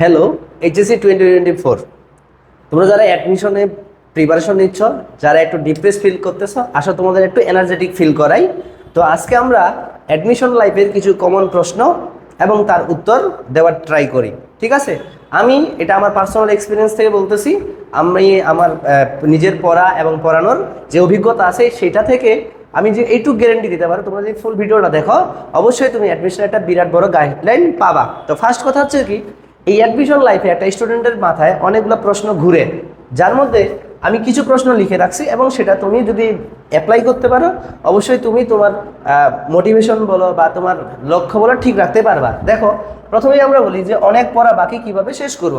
Hello HSC twenty twenty four তোমরা যারা অ্যাডমিশনে preparation নিচ্ছ, যারা একটু ডিপ্রেস ফিল করতেছ, আসো তোমাদের একটু এনার্জেটিক ফিল করাই। তো আজকে আমরা অ্যাডমিশন লাইফের কিছু কমন প্রশ্ন এবং তার উত্তর দেওয়ার ট্রাই করি। ঠিক আছে? আমি এটা আমার পার্সোনাল এক্সপিরিয়েন্স থেকে বলতেছি। আমি আমার নিজের পড়া এবং পড়ানোর যে অভিজ্ঞতা আছে, সেটা থেকে আমি যে এইটুকু গ্যারেন্টি দিতে পারো, তোমরা যদি ফুল ভিডিওটা দেখো, অবশ্যই তুমি অ্যাডমিশনের একটা বিরাট বড় গাইডলাইন পাবা। তো ফার্স্ট কথা হচ্ছে কি এই অ্যাডমিশন লাইফে একটা স্টুডেন্টের মাথায় অনেকগুলো প্রশ্ন ঘুরে। যার মধ্যে আমি কিছু প্রশ্ন লিখে রাখছি এবং সেটা তুমি যদি অ্যাপ্লাই করতে পারো, অবশ্যই তুমি তোমার মোটিভেশন বলো বা তোমার লক্ষ্য বলো ঠিক রাখতে পারবা। দেখো, প্রথমেই আমরা বলি যে অনেক পড়া বাকি কীভাবে শেষ করব।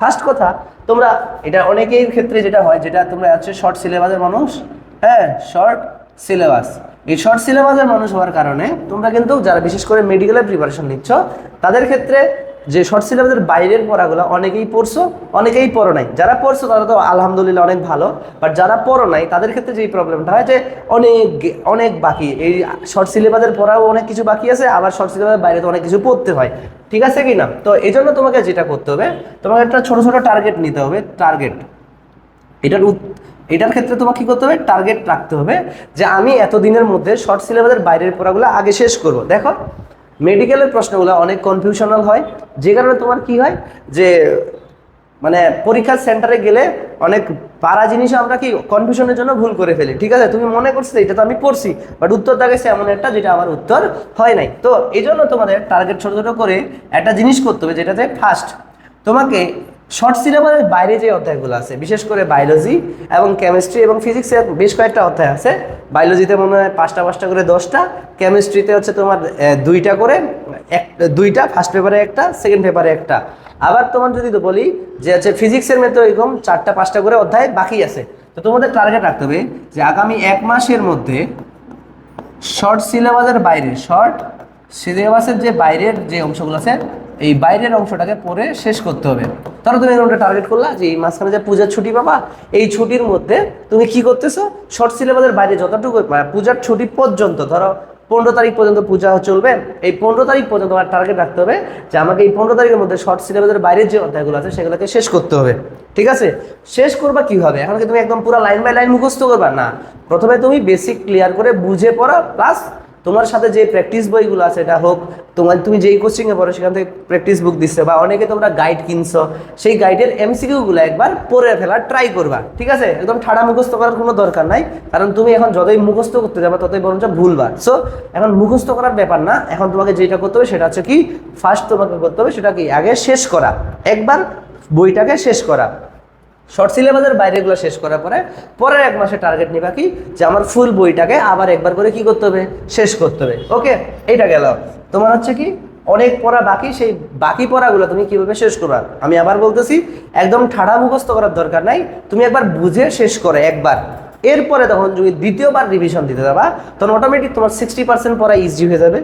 ফার্স্ট কথা, তোমরা, এটা অনেকের ক্ষেত্রে যেটা হয়, যেটা তোমরা হচ্ছে শর্ট সিলেবাসের মানুষ হ্যাঁ শর্ট সিলেবাস এই শর্ট সিলেবাসের মানুষ হওয়ার কারণে তোমরা কিন্তু যারা বিশেষ করে মেডিকেলের প্রিপারেশন নিচ্ছ, তাদের ক্ষেত্রে যে শর্ট সিলেবাসের বাইরের পড়াগুলো অনেকেই পড়ছো, অনেকেই পড়ো নাই। যারা পড়ছো তারা তো আলহামদুলিল্লাহ অনেক ভালো বাট যারা পড়ো নাই, তাদের ক্ষেত্রে যেই প্রবলেমটা হয় যে অনেক অনেক বাকি। এই শর্ট সিলেবাসের পড়াও অনেক কিছু বাকি আছে, আবার শর্ট সিলেবাসের বাইরে তো অনেক কিছু পড়তে হয়। ঠিক আছে কি না তো এই জন্য তোমাকে যেটা করতে হবে, তোমাকে একটা ছোট ছোট টার্গেট নিতে হবে টার্গেট এটার এটার ক্ষেত্রে তোমাকে কী করতে হবে টার্গেট রাখতে হবে যে আমি এতদিনের মধ্যে শর্ট সিলেবাসের বাইরের পড়াগুলো আগে শেষ করব। দেখো মেডিকেলের প্রশ্নগুলো অনেক কনফিউশনাল হয়। যে কারণে তোমার কি হয় যে মানে পরীক্ষার সেন্টারে গেলে অনেক পাড়া জিনিস আমরা কি কনফিউশনের জন্য ভুল করে ফেলি। ঠিক আছে, তুমি মনে করছ এটা তো আমি পড়ছি বাট উত্তর দাগেছে এমন একটা যেটা আমার উত্তর হয় নাই। তো এই জন্য তোমাদের টার্গেট ছোটো ছোটো করে একটা জিনিস করতে হবে যেটাতে ফার্স্ট তোমাকে শর্ট সিলেবাসের বাইরে যে অধ্যায়গুলো আছে, বিশেষ করে বায়োলজি এবং কেমিস্ট্রি এবং ফিজিক্সের বেশ কয়েকটা অধ্যায় আছে। বায়োলজিতে মনে হয় পাঁচটা পাঁচটা করে দশটা। কেমিস্ট্রিতে হচ্ছে তোমার দুইটা করে, এক, দুইটা ফার্স্ট পেপারে একটা সেকেন্ড পেপারে একটা। আবার তোমার যদি বলি যে হচ্ছে ফিজিক্সের মধ্যে এরকম চারটা, পাঁচটা করে অধ্যায় বাকি আছে, তো তোমাদের টার্গেট রাখতে হবে যে আগামী এক মাসের মধ্যে শর্ট সিলেবাসের বাইরে শর্ট সিলেবাসের যে বাইরের যে অংশগুলো আছে এই বাইরের অংশটাকে পড়ে শেষ করতে হবে। ধরো তুমি এরকম টার্গেট করলা যে এই মাঝখানে যে পূজার ছুটি পাবা, এই ছুটির মধ্যে তুমি কি করতেছো? শর্ট সিলেবাসের বাইরে যতটুকু মানে পূজার ছুটি পর্যন্ত, ধরো পনেরো তারিখ পর্যন্ত পূজা চলবে, এই পনেরো তারিখ পর্যন্ত আমার টার্গেট রাখতে হবে যে আমাকে এই পনেরো তারিখের মধ্যে শর্ট সিলেবাসের বাইরের যে অধ্যায়গুলো আছে, সেগুলোকে শেষ করতে হবে। ঠিক আছে? শেষ করবা কীভাবে এখন কি তুমি একদম পুরো লাইন বাই লাইন মুখস্থ করবা? না। প্রথমে তুমি বেসিক ক্লিয়ার করে বুঝে পড়া প্লাস তোমার সাথে যে প্র্যাকটিস বইগুলো আছে, এটা হোক, তোমার, তুমি যেই কোচিংয়ে পড়ো, সেখান থেকে প্র্যাকটিস বুক দিচ্ছে, বা অনেকে তোমরা গাইড কিনছো, সেই গাইডের এমসিকিউগুলো একবার পড়ে ফেলার ট্রাই করবা, ঠিক আছে? একদম ঠাড়া মুখস্থ করার কোনো দরকার নাই, কারণ তুমি এখন যতই মুখস্থ করতে যাবে, ততই বরঞ্চ ভুলবা। সো এখন মুখস্থ করার ব্যাপার না, এখন তোমাকে যেটা করতে হবে, সেটা হচ্ছে কি ফার্স্ট তোমাকে করতে হবে, সেটা কি, আগে শেষ করা, একবার বইটাকে শেষ করা। শর্ট সিলেবাসের বাইরেগুলো শেষ করার পরে পরের এক মাসে টার্গেট নিবা কি? যে আমার ফুল বইটাকে আবার একবার করে কি করতে হবে? শেষ করতে হবে। ওকে এটা গেল। তোমার হচ্ছে কি? অনেক পড়া বাকি, সেই বাকি পড়াগুলো তুমি কীভাবে শেষ করবা? আমি আবার বলতেছি, একদম ঠাড়া মুখস্থ করার দরকার নাই। তুমি একবার বুঝে শেষ করে একবার। এরপরে তখন যদি দ্বিতীয়বার রিভিশন দিতে যাবা, তখন অটোমেটিক তোমার সিক্সটি পার্সেন্ট পড়া ইজি হয়ে যাবে।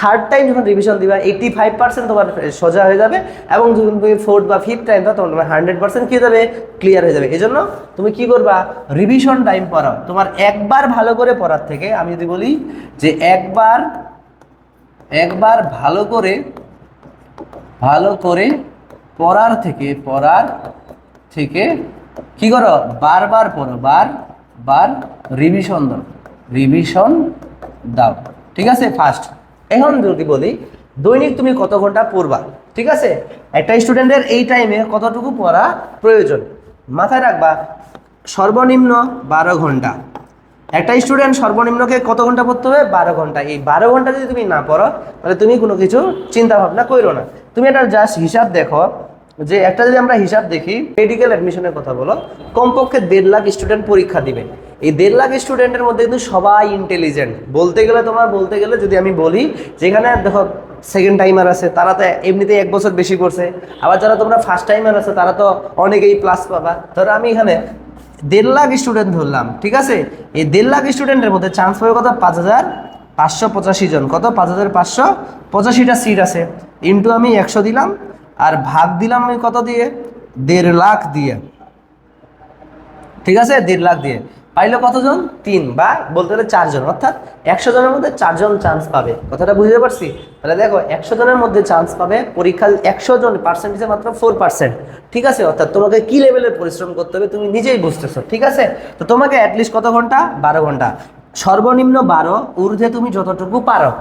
থার্ড টাইম যখন রিভিশন দিবা এইটি ফাইভ পার্সেন্ট তোমার সোজা হয়ে যাবে এবং যখন তুমি ফোর্থ বা ফিফথ টাইম দাও তখন তোমার হান্ড্রেড পার্সেন্ট কী যাবে? ক্লিয়ার হয়ে যাবে। এই জন্য তুমি কি করবা? রিভিশন টাইম পড়াও। তোমার একবার ভালো করে পড়ার থেকে আমি যদি বলি যে একবার একবার ভালো করে ভালো করে পড়ার থেকে পড়ার থেকে কি করো? বারবার পড়ো। বার বার রিভিশন দাও। রিভিশন দাও। ঠিক আছে? ফার্স্ট এখন যদি বলি, দৈনিক তুমি কত ঘণ্টা পড়বা? ঠিক আছে? একটা স্টুডেন্টের এই টাইমে কতটুকু পড়া প্রয়োজন? মাথায় রাখবা, সর্বনিম্ন বারো ঘণ্টা। একটা স্টুডেন্ট সর্বনিম্নকে কত ঘণ্টা পড়তে হবে? বারো ঘণ্টা। এই বারো ঘণ্টা যদি তুমি না পড়ো, তাহলে তুমি কোনো কিছু চিন্তা ভাবনা করো না। তুমি এটা জাস্ট হিসাব দেখো যে একটা যদি আমরা হিসাব দেখি মেডিকেল অ্যাডমিশনের কথা বলো, কমপক্ষে দেড় লাখ স্টুডেন্ট পরীক্ষা দিবে। এই দেড় লাখ স্টুডেন্টের মধ্যে কিন্তু সবাই ইন্টেলিজেন্ট বলতে গেলে তোমার, বলতে গেলে যদি আমি বলি, যেখানে দেখো সেকেন্ড টাইমার আছে, তারা তো এমনিতেই এক বছর বেশি করছে। আবার যারা তোমরা ফার্স্ট টাইমার আছে, তারা তো অনেকেই প্লাস পাবা। ধরো আমি এখানে দেড় লাখ স্টুডেন্ট ধরলাম, ঠিক আছে? এই দেড় লাখ স্টুডেন্টের মধ্যে চান্স পাবে কত পাঁচ হাজার পাঁচশো পঁচাশি জন। কত? পাঁচ হাজার পাঁচশো পঁচাশিটা সিট আছে। ইন্টু আমি একশো দিলাম আর ভাগ দিলাম আমি কত দিয়ে? দেড় লাখ দিয়ে। ঠিক আছে? দেড় লাখ দিয়ে। পাইলো কতজন? তিন বা বলতে গেলে চারজন। অর্থাৎ একশো জনের মধ্যে চারজন চান্স পাবে। কথাটা বুঝতে পারছি? তাহলে দেখো, একশো জনের মধ্যে চান্স পাবে পরীক্ষা একশো জন পার্সেন্টেজে মাত্র ফোর পার্সেন্ট ঠিক আছে? অর্থাৎ তোমাকে কি লেভেলের পরিশ্রম করতে হবে তুমি নিজেই বুঝতেছো। ঠিক আছে? তো তোমাকে অ্যাটলিস্ট কত ঘণ্টা? বারো ঘণ্টা। সর্বনিম্ন বারো, ঊর্ধ্বে তুমি যতটুকু পারো।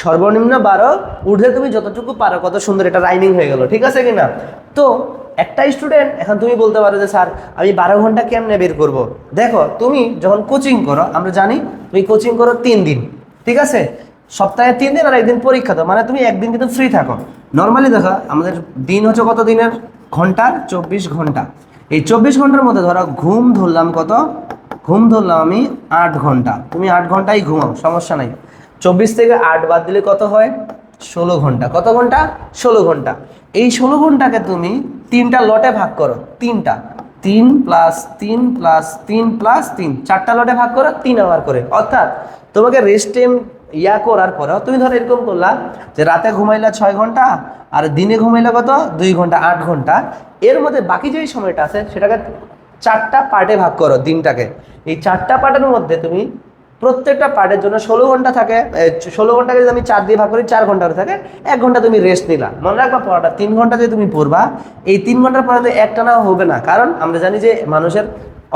সর্বনিম্ন বারো, ঊর্ধ্বে তুমি যতটুকু পারো, কত সুন্দর এটা রাইমিং হয়ে গেল, ঠিক আছে কিনা? তো একটা স্টুডেন্ট এখন তুমি বলতে পারো যে, স্যার, আমি বারো ঘণ্টা কেমনে বের করব? দেখো, তুমি যখন কোচিং করো, আমরা জানি তুমি কোচিং করো তিন দিন, ঠিক আছে? সপ্তাহে তিন দিন আর একদিন পরীক্ষা দাও মানে তুমি একদিন কিন্তু ফ্রি থাকো। নর্মালি দেখো, আমাদের দিন হচ্ছে কত দিনের? ঘণ্টার চব্বিশ ঘণ্টা। এই চব্বিশ ঘণ্টার মধ্যে ধরো, ঘুম ধরলাম কত? ঘুম ধরলাম আমি আট ঘণ্টা। তুমি আট ঘন্টাই ঘুমাও, সমস্যা নাই। চব্বিশ থেকে আট বাদ দিলে কত হয়? ষোলো ঘণ্টা। কত ঘণ্টা? ষোলো ঘণ্টা। এই ষোলো ঘন্টাকে তুমি তিনটা লটে ভাগ করো। তিনটা। তিন প্লাস তিন প্লাস তিন প্লাস তিন। চারটা লটে ভাগ করো, তিন আওয়ার করে। অর্থাৎ তোমাকে রেস্ট টাইম ইয়া করার পরেও তুমি ধরো এরকম করলা যে রাতে ঘুমাইলা ছয় ঘণ্টা আর দিনে ঘুমাইলা কত? দুই ঘণ্টা, আট ঘণ্টা। এর মধ্যে বাকি যেই সময়টা আছে, সেটাকে চারটা পার্টে ভাগ করো দিনটাকে। এই চারটা পার্টের মধ্যে তুমি প্রত্যেকটা পার্টের জন্য ষোলো ঘণ্টা থাকে ষোলো ঘন্টাকে যদি আমি চার দিয়ে ভাগ করি, চার ঘণ্টা থাকে, এক ঘণ্টা তুমি রেস্ট নিলা। মনে রাখবা পড়াটা, তিন ঘণ্টা যদি তুমি পড়বা, এই তিন ঘণ্টার পরে একটা না হবে না। কারণ আমরা জানি যে মানুষের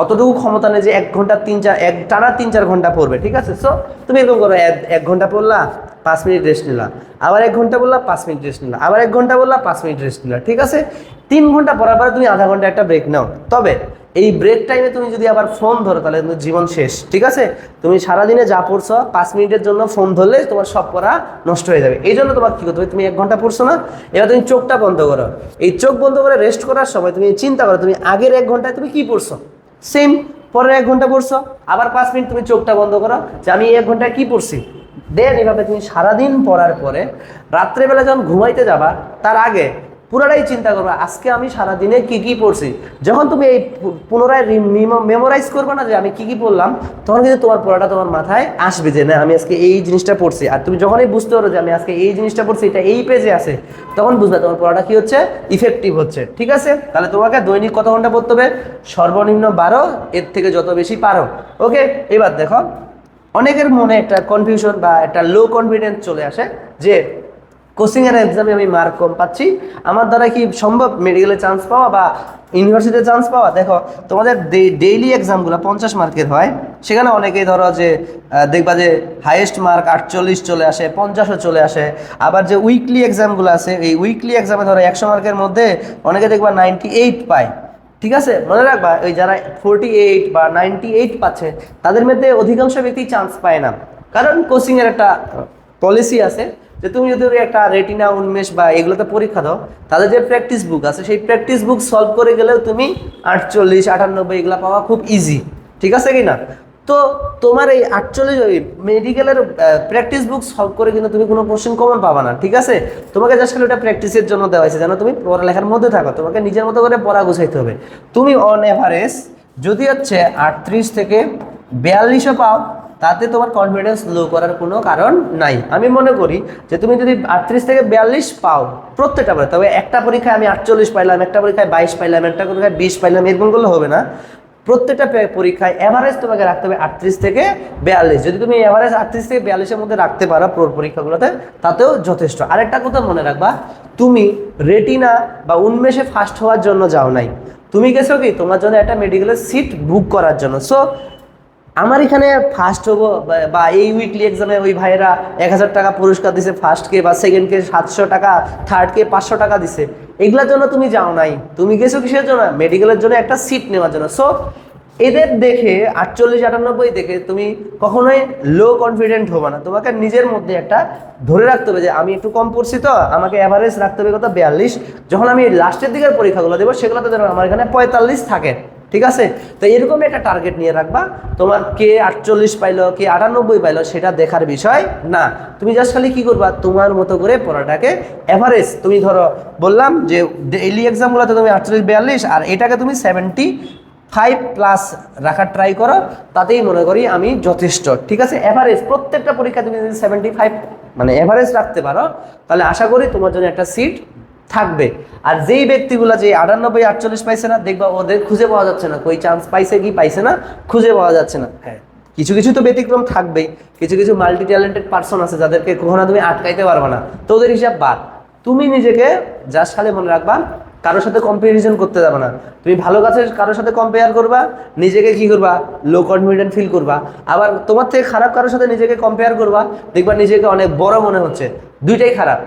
অতটুকু ক্ষমতা নেই যে এক ঘণ্টা তিন চার, এক টানা তিন চার ঘণ্টা পড়বে, ঠিক আছে? সো তুমি এরকম করো, এক ঘণ্টা পড়লা, পাঁচ মিনিট রেস্ট নিলা। আবার এক ঘণ্টা বললা পাঁচ মিনিট রেস্ট নিলা। আবার এক ঘণ্টা বললা পাঁচ মিনিট রেস্ট নিলা, ঠিক আছে? তিন ঘণ্টা পড়ার পরে তুমি আধা ঘণ্টা একটা ব্রেক নাও। তবে এই ব্রেক টাইমে তুমি যদি আবার ফোন ধরো, তাহলে কিন্তু জীবন শেষ, ঠিক আছে? তুমি সারাদিনে যা পড়ছো, পাঁচ মিনিটের জন্য ফোন ধরলে তোমার সব পড়া নষ্ট হয়ে যাবে। এই জন্য তোমার কী করতে হবে? তুমি এক ঘণ্টা পড়ছো না? এবার তুমি চোখটা বন্ধ করো। এই চোখ বন্ধ করে রেস্ট করার সময় তুমি চিন্তা করো, তুমি আগের এক ঘন্টায় তুমি কি পড়ছো? সেম পরের এক ঘণ্টা পড়ছো। আবার পাঁচ মিনিট তুমি চোখটা বন্ধ করো যে আমি এক ঘন্টায় কি পড়ছি? দেন এভাবে তুমি সারাদিন পড়ার পরে রাত্রেবেলা যখন ঘুমাইতে যাবা, তার আগে পুরোটাই চিন্তা করবে, আজকে আমি সারাদিনে কি কি পড়ছি? যখন তুমি এই পুনরায় মেমোরাইজ করবে না যে আমি কি কি পড়লাম, তখন কিন্তু তোমার পড়াটা তোমার মাথায় আসবে যে না, আমি আজকে এই জিনিসটা পড়ছি। আর তুমি যখনই বুঝতে পারো যে আমি আজকে এই জিনিসটা পড়ছি, এটা এই পেজে আছে, তখন বুঝবে তোমার পড়াটা কি হচ্ছে? ইফেক্টিভ হচ্ছে। ঠিক আছে? তাহলে তোমাকে দৈনিক কত ঘণ্টা পড়তে হবে? সর্বনিম্ন বারো, এর থেকে যত বেশি পারো। ওকে এবার দেখো, অনেকের মনে একটা কনফিউশন বা একটা লো কনফিডেন্স চলে আসে যে কোচিংয়ের এক্সামে আমি মার্ক কম পাচ্ছি। আমার দ্বারা কি সম্ভব? মেডিকেলে চান্স পাওয়া বা ইউনিভার্সিটিতে চান্স পাওয়া? দেখো, তোমাদের ডেইলি এক্সামগুলো পঞ্চাশ মার্কের হয়। সেখানে অনেকেই ধরো যে দেখবা যে হাইয়েস্ট মার্ক আটচল্লিশ চলে আসে, পঞ্চাশও চলে আসে। আবার যে উইকলি এক্সামগুলো আছে, এই উইকলি এক্সামে ধরো একশো মার্কের মধ্যে অনেকে দেখবা নাইনটি এইট পায়। ঠিক আছে? মনে রাখবা ওই যারা ফোরটি এইট বা নাইনটি এইট পাচ্ছে, তাদের মধ্যে অধিকাংশ ব্যক্তি চান্স পায় না। কারণ কোচিংয়ের একটা পলিসি আছে। যে তুমি যদি একটা রেটিনা উন্মেষ বা এগুলোতে পরীক্ষা দাও, তাদের যে প্র্যাকটিস বুক আছে, সেই প্র্যাকটিস বুক সলভ করে গেলেও তুমি আটচল্লিশ, আটানব্বই এগুলো পাওয়া খুব ইজি ঠিক আছে কি না? তো তোমার এই আটচল্লিশ ওই মেডিকেলের প্র্যাকটিস বুক সলভ করে কিন্তু তুমি কোনো কোশ্চেন কমন পাবা না, ঠিক আছে? তোমাকে জাস্ট খালি ওটা প্র্যাকটিসের জন্য দেওয়া হয়েছে, যেন তুমি পড়ালেখার মধ্যে থাকো, তোমাকে নিজের মতো করে পড়া গুছাইতে হবে। তুমি অন এভারেজ যদি হচ্ছে আটত্রিশ থেকে বিয়াল্লিশও পাও তাতে তোমার কনফিডেন্স লো করার কোনো কারণ নাই। আমি মনে করি যে তুমি যদি আটত্রিশ থেকে বিয়াল্লিশ পাও প্রত্যেকটা পরে তবে একটা পরীক্ষায় আমি আটচল্লিশ পাইলাম, একটা পরীক্ষায় বাইশ পাইলাম, একটা পরীক্ষায় বিশ পাইলাম, এরকম করলে হবে না। প্রত্যেকটা পরীক্ষায় অ্যাভারেজ তোমাকে রাখতে হবে আটত্রিশ থেকে বিয়াল্লিশ। যদি তুমি অ্যাভারেজ আটত্রিশ থেকে বিয়াল্লিশের মধ্যে রাখতে পারো পুরো পরীক্ষাগুলোতে, তাতেও যথেষ্ট। আরেকটা কথা মনে রাখবা, তুমি রেটিনা বা উন্মেষে ফার্স্ট হওয়ার জন্য যাও নাই। তুমি গেছো কি? তোমার জন্য একটা মেডিকেলের সিট বুক করার জন্য। সো আমার এখানে ফার্স্ট হব, বা- এই উইকলি এক্সামে ওই ভাইয়েরা এক হাজার টাকা পুরস্কার দিছে ফার্স্টকে বা সেকেন্ডকে সাতশো টাকা থার্ডকে পাঁচশো টাকা দিছে। এগুলোর জন্য তুমি যাও নাই। তুমি গেছো কিসের জন্য? মেডিকেলের জন্য একটা সিট নেওয়ার জন্য। সো এদের দেখে, আটচল্লিশ, আটানব্বই দেখে তুমি কখনোই লো কনফিডেন্ট হবে না। তোমাকে নিজের মধ্যে একটা ধরে রাখতে হবে যে, আমি একটু কম পড়ছি তো, আমাকে অ্যাভারেজ রাখতে হবে কত? বিয়াল্লিশ। যখন আমি লাস্টের দিকের পরীক্ষাগুলো দেবো, সেগুলোতে যেন আমার এখানে পঁয়তাল্লিশ থাকে। ঠিক আছে? তো এরকম একটা টার্গেট নিয়ে রাখবা। তোমার কে আটচল্লিশ পাইলো, কে আটানব্বই পাইলো, সেটা দেখার বিষয় না। তুমি জাস্ট খালি কি করবা? তোমার মতো করে পড়াটাকে এভারেজ তুমি ধরো, বললাম যে ডেইলি এক্সামগুলোতে তুমি আটচল্লিশ, বিয়াল্লিশ, আর এটাকে তুমি সেভেন্টি ফাইভ প্লাস রাখার ট্রাই করো, তাতেই মনে করি আমি যথেষ্ট। ঠিক আছে? এভারেজ প্রত্যেকটা পরীক্ষা তুমি যদি সেভেন্টি ফাইভ মানে এভারেজ রাখতে পারো, তাহলে আশা করি তোমার জন্য একটা সিট থাকবে। আর যেই ব্যক্তিগুলো যে আটানব্বই আটচল্লিশ পাইছে না দেখবা ওদের খুঁজে পাওয়া যাচ্ছে না। কই চান্স পাইছে কি পাইছে না খুঁজে পাওয়া যাচ্ছে না। হ্যাঁ। কিছু কিছু তো ব্যতিক্রম থাকবেই। কিছু কিছু মাল্টি ট্যালেন্টেড পার্সন আছে যাদেরকে কখনো তুমি আটকাইতে পারবে না। তো ওদের হিসাব বাদ। তুমি নিজেকে জাস্ট সালে মনে রাখবা কারোর সাথে কম্পারিজন করতে যাবে না। তুমি ভালো কাজের কারোর সাথে কম্পেয়ার করবা নিজেকে কি করবা লো কনফিডেন্ট ফিল করবা। আবার তোমার থেকে খারাপ কারোর সাথে নিজেকে কম্পেয়ার করবা দেখবা নিজেকে অনেক বড় মনে হচ্ছে। দুইটাই খারাপ।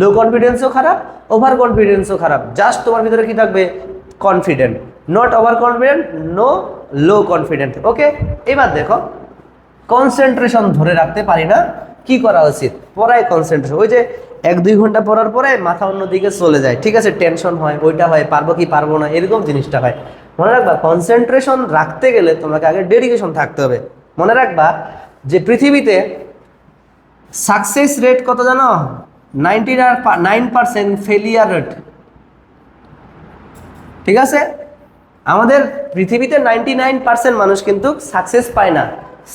লো কনফিডেন্সও খারাপ ওভার কনফিডেন্সও খারাপ। জাস্ট তোমার ভিতরে কি থাকবে? Confident not over confident no low confident okay এবার দেখো কনসেন্ট্রেশন ধরে রাখতে পারি না, কি করা উচিত? পড়ায় কনসেন্ট্রেশন ওই যে এক, দুই ঘণ্টা পড়ার পরে মাথা অন্যদিকে চলে যায়। ঠিক আছে? টেনশন হয়, ওইটা হয়, পারব কি পারব না, এরকম জিনিসটা হয়। মনে রাখবা কনসেন্ট্রেশন রাখতে গেলে তোমাকে আগে ডেডিকেশন থাকতে হবে। মনে রাখবা যে পৃথিবীতে সাকসেস রেট কত জানো? Ninety nine percent failure rate ঠিক আছে? আমাদের পৃথিবীতে নাইনটি নাইন পার্সেন্ট মানুষ কিন্তু সাকসেস পায় না।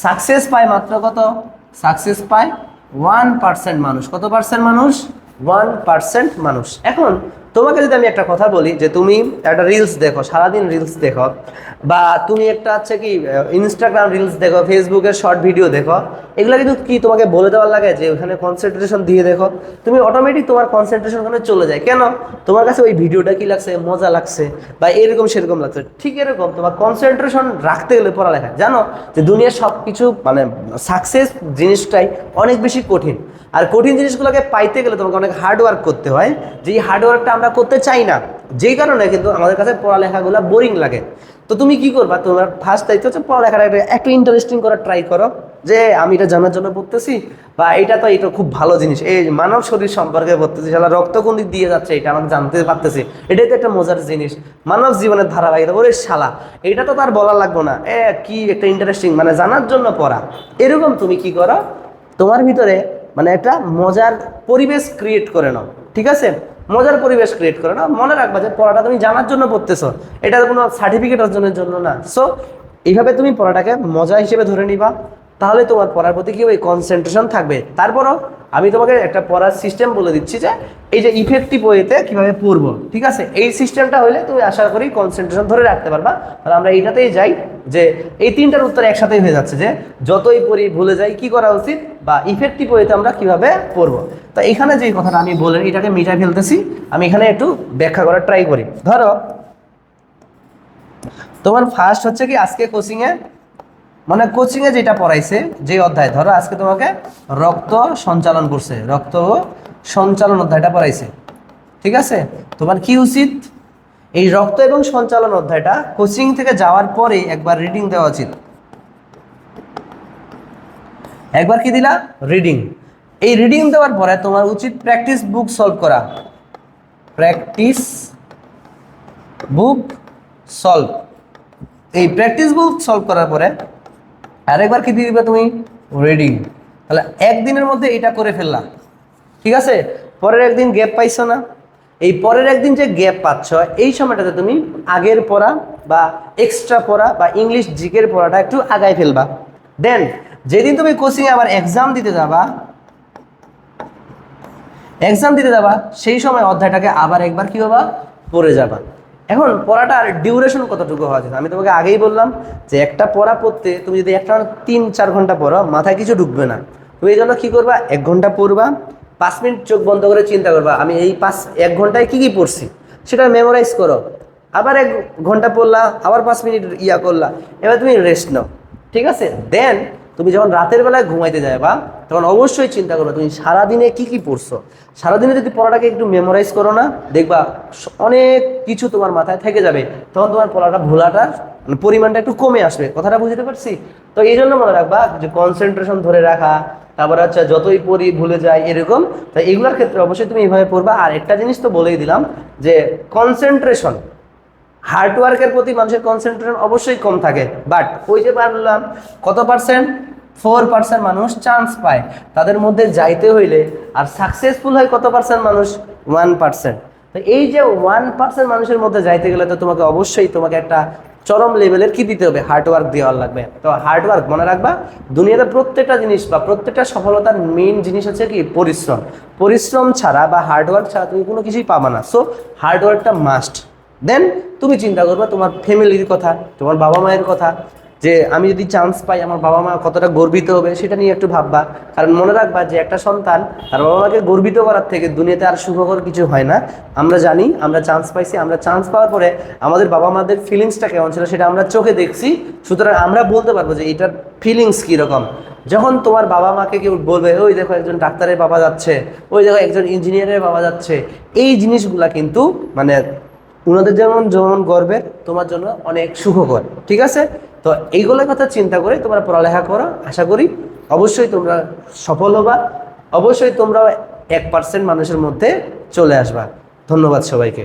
সাকসেস পায় মাত্র কত? সাকসেস পায় ওয়ান পার্সেন্ট মানুষ। কত পার্সেন্ট মানুষ? ওয়ান পার্সেন্ট মানুষ। এখন তোমাকে যদি আমি একটা কথা বলি যে তুমি একটা রিলস দেখো, সারাদিন রিলস দেখো, বা তুমি একটা হচ্ছে কি ইনস্টাগ্রাম রিলস দেখো ফেসবুকের শর্ট ভিডিও দেখো, এগুলো কিন্তু কি তোমাকে বলে দেওয়ার লাগে যে ওখানে কনসেন্ট্রেশন দিয়ে দেখো? তুমি অটোমেটিক তোমার কনসেন্ট্রেশন ওখানে চলে যায়। কেন? তোমার কাছে ওই ভিডিওটা কি লাগছে? মজা লাগছে, বা এরকম সেরকম লাগছে। ঠিক এরকম, তোমার কনসেন্ট্রেশন রাখতে গেলে পড়ালেখা। জানো যে দুনিয়ার সব কিছু মানে সাকসেস জিনিসটাই অনেক বেশি কঠিন। আর কঠিন জিনিসগুলোকে পাইতে গেলে তোমাকে অনেক হার্ড ওয়ার্ক করতে হয়। যেই হার্ড ওয়ার্কটা আমরা করতে চাই না। যেই কারণে কিন্তু আমাদের কাছে পড়ালেখাগুলো বোরিং লাগে। তো তুমি কি করবা? তোমার ফার্স্ট দায়িত্ব হচ্ছে পড়ালেখাটা একটা- ইন্টারেস্টিং করার ট্রাই করো। যে আমি এটা জানার জন্য পড়তেছি বা এটা তো এটা খুব ভালো জিনিস। এই মানব শরীর সম্পর্কে পড়তেছি সালা রক্ত কোন দিক দিয়ে যাচ্ছে, এটা আমাকে জানতে পারতেছি। এটাই তো একটা মজার জিনিস। মানব জীবনের ধারাবাহিকতা। ওরে শালা, এটা তো তার বলা লাগবে না। এ, কি একটা ইন্টারেস্টিং মানে জানার জন্য পড়া। এরকম তুমি কি করো? তোমার ভিতরে মানে একটা মজার পরিবেশ ক্রিয়েট করে নাও। ঠিক আছে? মজার পরিবেশ ক্রিয়েট করে না। মনে রাখবা যে পড়াটা তুমি জানার জন্য পড়তেছো। এটা কোনো সার্টিফিকেট অর্জনের জন্য না। সো এইভাবে তুমি পড়াটাকে মজা হিসেবে ধরে নিবা। তাহলে তোমার পড়ার প্রতি কি ওই কনসেন্ট্রেশন থাকবে? তারপরও আমি তোমাকে একটা পড়ার সিস্টেম বলে দিচ্ছি যে, এই যে ইফেক্টিভ ওয়েতে কীভাবে পড়ব, ঠিক আছে? এই সিস্টেমটা হলে তুমি আশা করি কনসেন্ট্রেশন ধরে রাখতে পারবা। তাহলে আমরা এইটাতেই যাই যে, এই তিনটার উত্তর একসাথেই হয়ে যাচ্ছে যে, যতই পড়ি ভুলে যাই, কি করা উচিত বা ইফেক্টিভ ওয়েতে আমরা কীভাবে পড়ব? তো এখানে যে কথাটা আমি বলেন এটাকে মিটাই ফেলতেছি, আমি এখানে একটু ব্যাখ্যা করার ট্রাই করি। ধরো, তোমার ফার্স্ট হচ্ছে কি, আজকে কোচিংয়ে মানে কোচিংয়ে যেটা পড়াইছে, যে অধ্যায়, ধরো আজকে তোমাকে রক্ত সঞ্চালন করছে, রক্ত সঞ্চালন অধ্যায়টা পড়াইছে। ঠিক আছে? তোমার কি উচিত? এই রক্ত এবং সঞ্চালন অধ্যায়টা কোচিং থেকে যাওয়ার পরে একবার রিডিং দেওয়া উচিত। একবার কি দিলা? রিডিং এই রিডিং দেওয়ার পরে তোমার উচিত প্র্যাকটিস বুক সলভ করা। প্র্যাকটিস বুক সলভ এই প্র্যাকটিস বুক সলভ করার পরে আরেকবার কি দিয়ে দিবে তুমি? রিডিং তাহলে একদিনের মধ্যে এটা করে ফেললাম ঠিক আছে? পরের একদিন গ্যাপ পাইছো না? এই পরের একদিন যে গ্যাপ পাচ্ছ, এই সময়টাতে তুমি আগের পড়া বা এক্সট্রা পড়া বা ইংলিশ জিকের পড়াটা একটু আগায় ফেলবা। দেন যেদিন তুমি কোচিংয়ে আবার এক্সাম দিতে যাবা এক্সাম দিতে যাবা, সেই সময় অধ্যায়টাকে আবার একবার কি হবা? পড়ে যাবা। এখন পড়াটার ডিউরেশন কতটুকু হওয়া যায় আমি তোমাকে আগেই বললাম যে একটা পড়া পড়তে তুমি যদি একটা তিন, চার ঘণ্টা পড়ো, মাথায় কিছু ঢুকবে না। তুমি এই জন্য কী করবা? এক ঘণ্টা পড়বা, পাঁচ মিনিট চোখ বন্ধ করে চিন্তা করবা, আমি এই পাঁচ, এক ঘন্টায় কি কি পড়ছি? সেটা মেমোরাইজ করো। আবার এক ঘণ্টা পড়লা, আবার পাঁচ মিনিট ইয়া করলা, এবার তুমি রেস্ট নাও। ঠিক আছে? দেন তুমি যখন রাতের বেলায় ঘুমাইতে যাবা তখন অবশ্যই চিন্তা করো তুমি সারাদিনে কি কি পড়ছো? সারাদিনে যদি পড়াটাকে একটু মেমোরাইজ করো না, দেখবা অনেক কিছু তোমার মাথায় থেকে যাবে। তখন তোমার পড়াটা ভোলাটার মানে পরিমাণটা একটু কমে আসবে। কথাটা বুঝতে পারছি? তো এই জন্য মনে রাখবা যে কনসেন্ট্রেশন ধরে রাখা, তারপর হচ্ছে যতই পড়ি ভুলে যায় এরকম, তো এগুলোর ক্ষেত্রে অবশ্যই তুমি এইভাবে পড়বা। আর একটা জিনিস তো বলেই দিলাম যে কনসেন্ট্রেশন হার্ড ওয়ার্কের প্রতি মানুষের কনসেন্ট্রেশন অবশ্যই কম থাকে। বাট ওই যে বললাম, কত পার্সেন্ট ফোর পার্সেন্ট মানুষ চান্স পায়। তাদের মধ্যে যাইতে হইলে আর সাকসেসফুল হয় কত পার্সেন্ট মানুষ? ওয়ান পার্সেন্ট তো এই যে ওয়ান পার্সেন্ট মানুষের মধ্যে যাইতে গেলে তো তোমাকে অবশ্যই তোমাকে একটা চরম লেভেলের কি দিতে হবে? হার্ডওয়ার্ক দেওয়ার লাগবে। তো হার্ডওয়ার্ক মনে রাখবা, দুনিয়াতে প্রত্যেকটা জিনিস বা প্রত্যেকটা সফলতার মেইন জিনিস হচ্ছে কি? পরিশ্রম। পরিশ্রম ছাড়া বা হার্ডওয়ার্ক ছাড়া তুমি কোনো কিছুই পাবা না। সো হার্ডওয়ার্কটা মাস্ট দেন তুমি চিন্তা করবে তোমার ফ্যামিলির কথা, তোমার বাবা মায়ের কথা যে আমি যদি চান্স পাই আমার বাবা মা কতটা গর্বিত হবে সেটা নিয়ে একটু ভাববা। কারণ মনে রাখবা যে একটা সন্তান তার বাবা মাকে গর্বিত করার থেকে দুনিয়াতে আর সুখকর কিছু হয় না। আমরা জানি, আমরা চান্স পাইছি, আমরা চান্স পাওয়ার পরে আমাদের বাবা মাদের ফিলিংসটা কেমন ছিল সেটা আমরা চোখে দেখছি। সুতরাং আমরা বলতে পারব যে এটার ফিলিংস কীরকম। যখন তোমার বাবা মাকে কেউ বলবে, ওই দেখো একজন ডাক্তারের বাবা যাচ্ছে, ওই দেখো একজন ইঞ্জিনিয়ারের বাবা যাচ্ছে। এই জিনিসগুলা কিন্তু মানে ওনাদের যেমন যেমন গর্বের, তোমার জন্য অনেক সুখকর। ঠিক আছে? তো এইগুলোর কথা চিন্তা করে তোমরা পড়ালেখা করো, আশা করি অবশ্যই তোমরা সফল হবা, অবশ্যই তোমরা এক পার্সেন্ট মানুষের মধ্যে চলে আসবা। ধন্যবাদ সবাইকে।